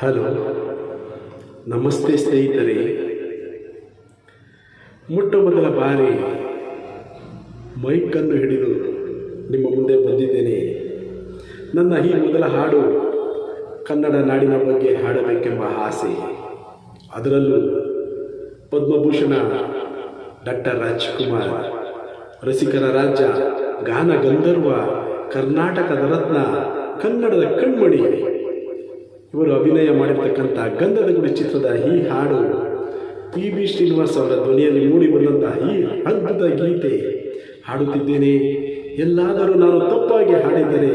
Hello, ನಮಸ್ತೆ ಸ್ನೇಹಿತರೆ. ಮೊಟ್ಟ ಮೊದಲ ಬಾರಿ ಮೈಕನ್ನು ಹಿಡಿದು ನಿಮ್ಮ ಮುಂದೆ ಬಂದಿದ್ದೇನೆ. ನನ್ನ ಈ ಮೊದಲ ಹಾಡು ಕನ್ನಡ ನಾಡಿನ ಬಗ್ಗೆ ಹಾಡಬೇಕೆಂಬ ಆಸೆ. ಅದರಲ್ಲೂ ಪದ್ಮಭೂಷಣ ಡಾಕ್ಟರ್ ರಾಜ್ಕುಮಾರ್, ರಸಿಕರ ರಾಜ್ಯ ಗಾನ ಗಂಧರ್ವ ಕರ್ನಾಟಕದ ರತ್ನ ಕನ್ನಡದ ಕಣ್ಮಣಿ ಇವರು ಅಭಿನಯ ಮಾಡಿರ್ತಕ್ಕಂಥ ಗಂಧದ ಗುಡಿ ಚಿತ್ರದ ಈ ಹಾಡು. ಪಿ ಬಿ ಶ್ರೀನಿವಾಸ್ ಅವರ ಧ್ವನಿಯಲ್ಲಿ ಮೂಡಿ ಬಂದಂತಹ ಈ ಅದ್ಭುತ ಗೀತೆ. ಹಾಡುತ್ತಿದ್ದೇನೆ. ಎಲ್ಲಾದರೂ ನಾನು ತಪ್ಪಾಗಿ ಹಾಡಿದ್ದೇನೆ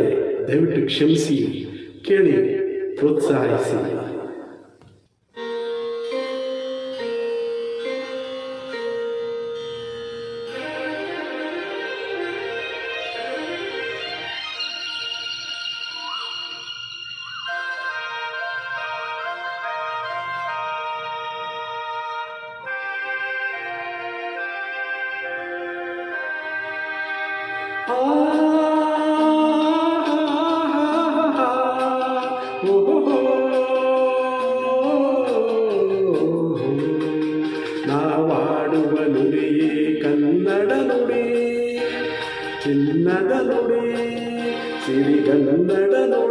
ದಯವಿಟ್ಟು ಕ್ಷಮಿಸಿ, ಕೇಳಿ, ಪ್ರೋತ್ಸಾಹಿಸಿ. ನಾವಾಡುವ ನುಡಿಯೇ ಕನ್ನಡ ನುಡಿ ಚಿನ್ನದ ನುಡಿ ಸಿರಿಗನ್ನಡ ನುಡಿ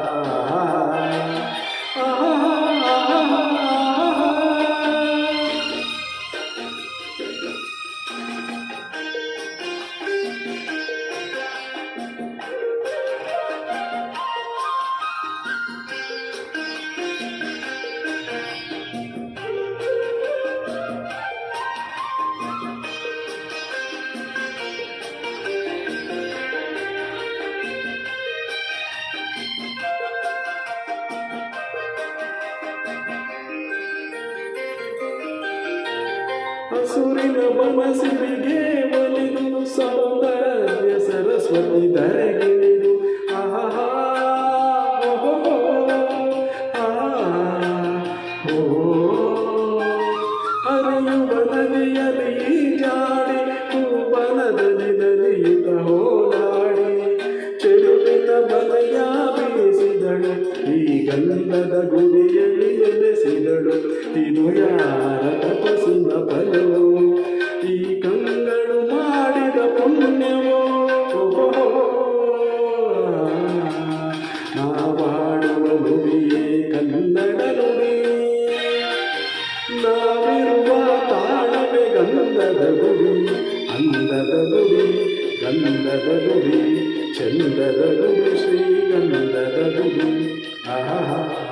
ಹಸುರಿನ ಬಮಸಿರಿಗೆ ಒಲಿದು ಸೌಂದರ್ಯ ಸರಸ್ವತಿ ಧರೆಗಿಳಿದು ಆಹಾ ಜಾಡಿ ಹೋಲಾಡಿ ಬೀಸಿದಳು. ಗಂಧದ ಗುಡಿಯಲ್ಲಿ ನೆಲೆಸಿದಳು ಇದು ಯಾರ ತಪಸ್ಸಿನ ಫಲವು? ಈ ಕಂಗಳು ಮಾಡಿದ ಪುಣ್ಯವೋ? ನಾವಾಡುವ ನುಡಿಯೇ ಕನ್ನಡ ನುಡಿ. ನಾವಿರುವ ತಾಳವೇ ಗಂಧದ ಗುಡಿ, ಅಂದದ ಗುಡಿ, ಗಂಧದ ಗುಡಿ, ಚಂದದ ಗುಡಿ, ಶ್ರೀಗಂಧದ ಗುಡಿ. ಆಹಾ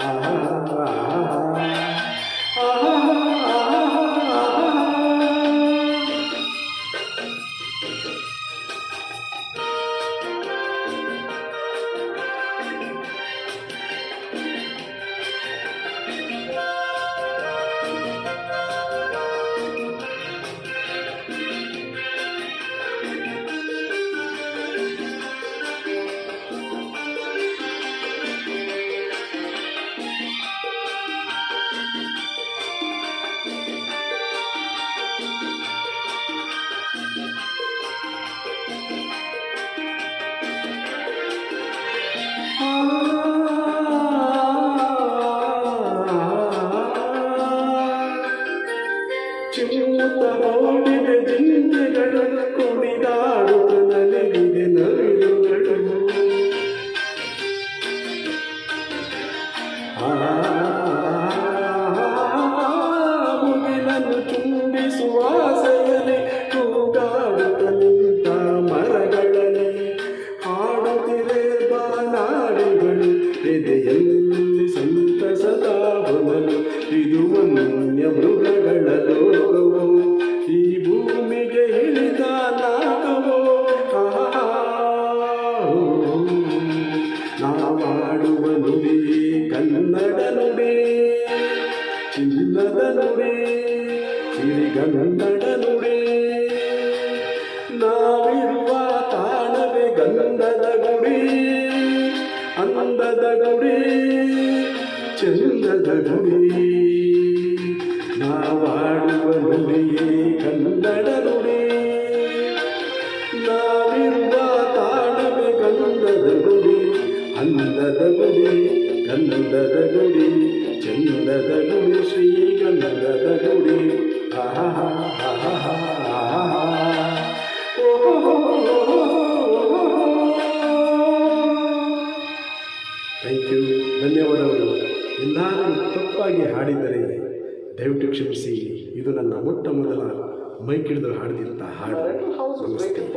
ನಾವಾಡುವ ನುಡಿ ಕನ್ನಡ ನುಡಿ ಚಿನ್ನದ ನುಡಿ ಸಿರಿಗನ್ನಡ ನುಡಿ ನಾವಿರುವ ತಾಣವೇ ಗಂಧದ ಗುಡಿ, ಅಂದದ ಗುಡಿ, ಚಂದದ ಗುಡಿ. ಗಂಧದ ಗುಡಿ ಚಂದದ ಗುಡಿ ಶ್ರೀಗಂಧದ ಗುಡಿ ಆಹಾ ಥ್ಯಾಂಕ್ ಯು ಧನ್ಯವಾದಗಳು. ಎಲ್ಲರೂ ತಪ್ಪಾಗಿ ಹಾಡಿದರೆ ದಯವಿಟ್ಟು ಕ್ಷಮಿಸಿ. ಇದು ನನ್ನ ಮೊಟ್ಟ ಮೊದಲ ಮೈಕಿಡಿದು ಹಾಡಿದಂಥ ಹಾಡು. ನಮಸ್ತೆ.